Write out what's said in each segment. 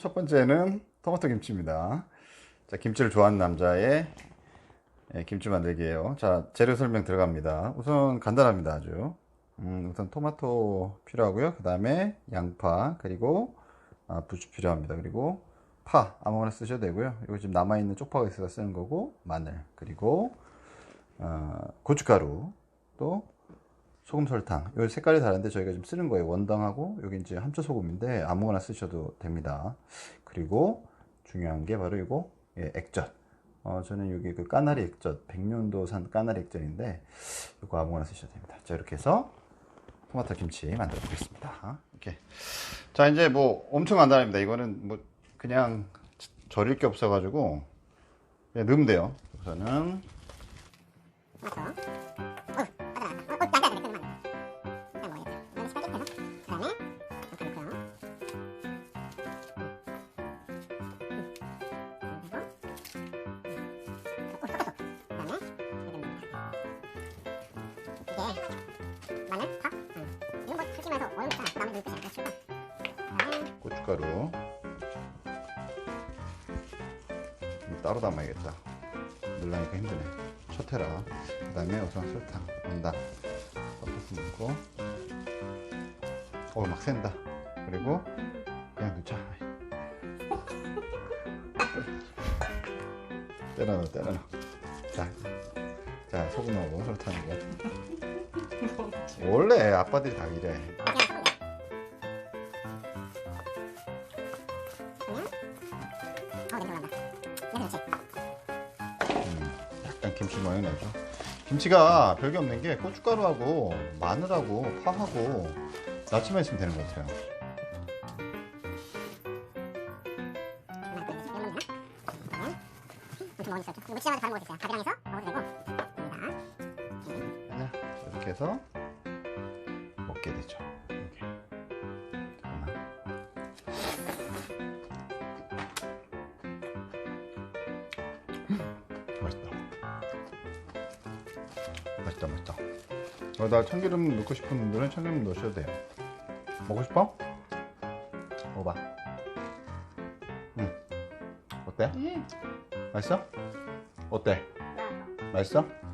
첫 번째는 토마토 김치입니다. 자, 김치를 좋아하는 남자의 예, 김치 만들기예요. 자, 재료 설명 들어갑니다. 우선 간단합니다, 아주. 음, 우선 토마토 필요하고요. 그 다음에 양파, 그리고 아, 부추 필요합니다. 그리고 파 아무거나 쓰셔도 되고요. 이거 지금 남아있는 쪽파가 있어서 쓰는 거고 마늘 그리고 어, 고춧가루 또 소금 설탕 요 색깔이 다른데 저희가 지금 쓰는 거예요. 원당하고 여기 이제 함초 소금인데 아무거나 쓰셔도 됩니다. 그리고 중요한 게 바로 이거 예, 액젓. 어, 저는 여기 그 까나리 액젓, 백년도산 까나리 액젓인데 이거 아무거나 쓰셔도 됩니다. 자 이렇게 해서 토마토 김치 만들어 보겠습니다. 이렇게. 자, 이제 뭐 엄청 간단합니다. 이거는 뭐 그냥 절일 게 없어가지고 그냥 넣으면 돼요. 우선은 마늘, 파, 이건 뭐 튀기면서 넣을 것이 아니라 그다음에 고춧가루 따로 담아야겠다. 넣으려니까 힘드네. 첫 해라. 그 다음에 우선 설탕, 온다. 섞어서 넣고 어, 막 샌다. 그리고 그냥 넣자. 때려 넣어, 때려 넣어. 자, 자 소금하고 설탕이고. 원래 아빠들이 다 이래. 어. 음, 약간 김치 나죠. 김치가 별게 없는 게 고춧가루하고 마늘하고 파하고 나치만 있으면 되는 것 같아요. 이거 먹어도 되고. 해서 먹게 되죠. 이렇게. 맛있다. 맛있다, 맛있다. 여기다 참기름 넣고 싶은 분들은 참기름 넣으셔도 돼요. 먹고 싶어? 먹어봐. 응. 어때? 음, 맛있어? 어때? 맛있어?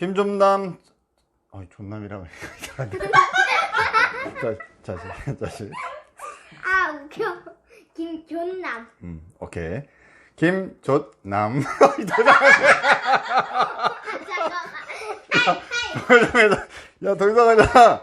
김종남 어이 존남이라고 이상한데 자, 자식 자식 아 웃겨. 김존남. 음 오케이 잠깐만. 야더 이상하잖아